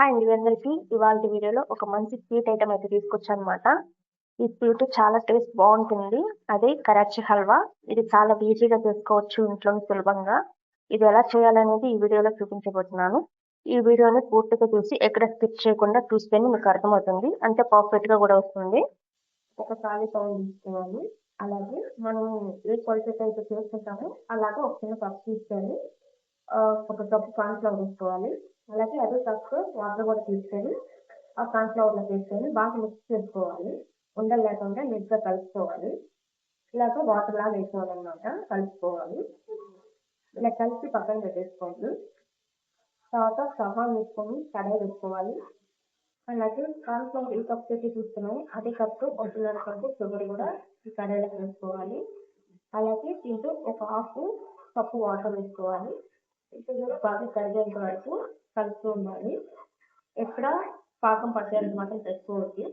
Hi అండి అందరికీ. ఇవాళ వీడియోలో ఒక మంచి స్వీట్ ఐటమ్ అయితే తీసుకొచ్చాను అనమాట ఈ స్వీట్ చాలా టేస్ట్ బాగుంటుంది. అదే కరాచీ హల్వా. ఇది చాలా ఈజీగా చేసుకోవచ్చు ఇంట్లో సులభంగా. ఇది ఎలా చేయాలనేది ఈ వీడియోలో చూపించబోతున్నాను. ఈ వీడియోని పూర్తిగా చూసి ఎక్కడ స్కిప్ చేయకుండా చూస్తేనే మీకు అర్థమవుతుంది. అంటే పర్ఫెక్ట్గా కూడా వస్తుంది. ఒక ఖాళీ పౌన్ తీసుకోవాలి. అలాగే మనం ఏ క్వాలిటీ అయితే చేసుకుంటామో అలాగే ఒక చిన్న కప్ తీసుకోవాలి. ఒక కప్పు కాన్ఫ్లవర్ తీసుకోవాలి అలాగే అదే కప్పు వాటర్ కూడా తీసుకొని ఆ లో తీసుకొని బాగా మిక్స్ చేసుకోవాలి. ఉండలు లేకుండా నీట్గా కలుపుకోవాలి. ఇలాగ వాటర్ లాగా వేసుకోవాలన్నమాట కలుపుకోవాలి. ఇలా కలిపి పక్కన పెట్టేసుకోవాలి తర్వాత సహాన్ వేసుకొని కడాయి వేసుకోవాలి అలాగే కార్న్ఫ్లవర్ ఈ కప్ చేసి చూస్తున్నాయి అదే కప్పు ఒడ్డున్నర కప్పు షుగర్ కూడా ఈ కడాయిలో వేసుకోవాలి. అలాగే దీంట్లో ఒక హాఫ్ కప్పు వాటర్ వేసుకోవాలి. బాగా కడిగేంత వరకు కలుపుతూ ఉండాలి. ఎక్కడ పాకం పట్టేంత మాత్రం తెచ్చుకోవద్దు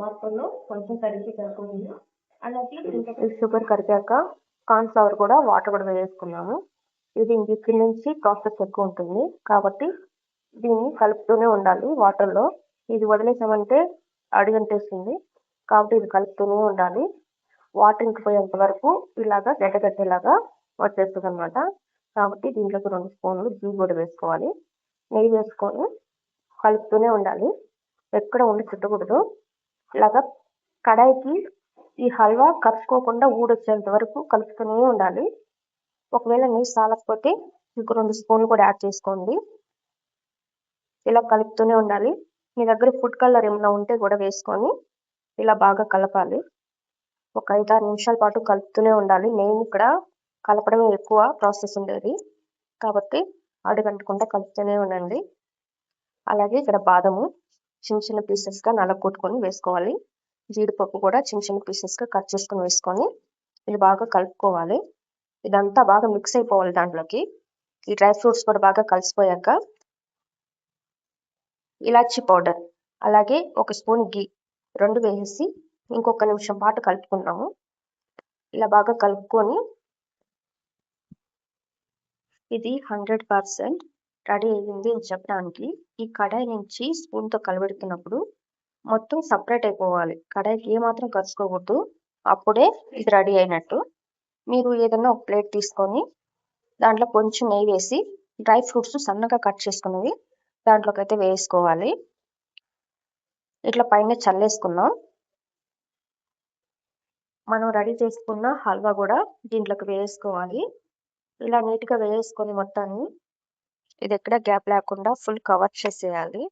వాటర్లో కొంచెం కరిగి కలుపుకుంది అలాగే షుగర్ కరిగాక కార్న్ ఫ్లవర్ కూడా వాటర్ కూడా వేసుకున్నాము ఇది ఇక్కడి నుంచి ప్రాసెస్ ఎక్కువ ఉంటుంది. కాబట్టి దీన్ని కలుపుతూనే ఉండాలి వాటర్లో ఇది వదిలేసామంటే అడుగంటేస్తుంది కాబట్టి ఇది కలుపుతూనే ఉండాలి. వాటర్ ఇంకిపోయేంత వరకు ఇలాగా గడ్డగట్టేలాగా వచ్చేస్తుంది అనమాట కాబట్టి దీంట్లోకి రెండు స్పూన్లు గీ కూడా వేసుకోవాలి. నెయ్యి వేసుకొని కలుపుతూనే ఉండాలి. ఎక్కడ ఉండి చుట్టకూడదు. ఇలాగా కడాయికి ఈ హల్వా కలుపుకోకుండా ఊడొచ్చేంత వరకు కలుపుతూనే ఉండాలి. ఒకవేళ నెయ్యి సాలకపోతే ఇంకో రెండు స్పూన్లు కూడా యాడ్ చేసుకోండి. ఇలా కలుపుతూనే ఉండాలి. మీ దగ్గర ఫుడ్ కలర్ ఏమైనా ఉంటే కూడా వేసుకొని ఇలా బాగా కలపాలి. ఒక ఐదు ఆరు నిమిషాల పాటు కలుపుతూనే ఉండాలి. నేను ఇక్కడ కలపడమే ఎక్కువ ప్రాసెస్ ఉండేది. కాబట్టి అడుగంటకుండా కలుపుతూనే ఉండండి. అలాగే ఇక్కడ బాదము చిన్న చిన్న పీసెస్గా నలగొట్టుకొని వేసుకోవాలి. జీడిపప్పు కూడా చిన్న చిన్న పీసెస్గా కట్ చేసుకొని వేసుకొని ఇది బాగా కలుపుకోవాలి. ఇదంతా బాగా మిక్స్ అయిపోవాలి దాంట్లోకి. ఈ డ్రై ఫ్రూట్స్ కూడా బాగా కలిసిపోయాక ఇలాచి పౌడర్ అలాగే ఒక స్పూన్ గీ రెండు వేసి ఇంకొక నిమిషం పాటు కలుపుకున్నాము ఇలా బాగా కలుపుకొని ఇది హండ్రెడ్ పర్సెంట్ రెడీ అయ్యింది అని చెప్పడానికి. ఈ కడాయి నుంచి స్పూన్తో కలబెడుతున్నప్పుడు మొత్తం సపరేట్ అయిపోవాలి. కడాయికి ఏమాత్రం కలుసుకోకూడదు అప్పుడే ఇది రెడీ అయినట్టు. మీరు ఏదైనా ఒక ప్లేట్ తీసుకొని దాంట్లో కొంచెం నెయ్యి వేసి డ్రై ఫ్రూట్స్ సన్నగా కట్ చేసుకున్నవి దాంట్లోకి అయితే వేసుకోవాలి. ఇట్లా పైన చల్లేసుకున్నాం మనం రెడీ చేసుకున్న హల్వా కూడా దీంట్లోకి వేసుకోవాలి. ఇలా నీట్గా వేసుకొని మొత్తాన్ని ఇది ఎక్కడ గ్యాప్ లేకుండా ఫుల్ కవర్ చేసేయాలి.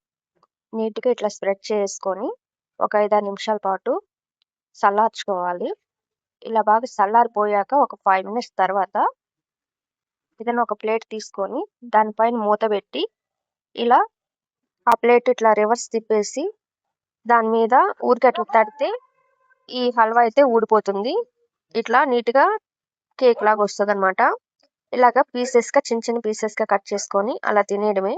నీట్గా ఇట్లా స్ప్రెడ్ చేసుకొని ఒక ఐదారు నిమిషాల పాటు చల్లార్చుకోవాలి. ఇలా బాగా చల్లారిపోయాక ఒక ఫైవ్ మినిట్స్ తర్వాత ఏదైనా ఒక ప్లేట్ తీసుకొని దానిపైన మూత పెట్టి ఇలా ఆ ప్లేట్ ఇట్లా రివర్స్ తిప్పేసి దాని మీద ఊరికి అట్లా తడితే ఈ హల్వా అయితే ఊడిపోతుంది. ఇట్లా నీట్గా కేక్ లాగా వస్తుంది అనమాట ఇలాగ పీసెస్గా చిన్న చిన్న పీసెస్గా కట్ చేసుకొని అలా తినేయడమే.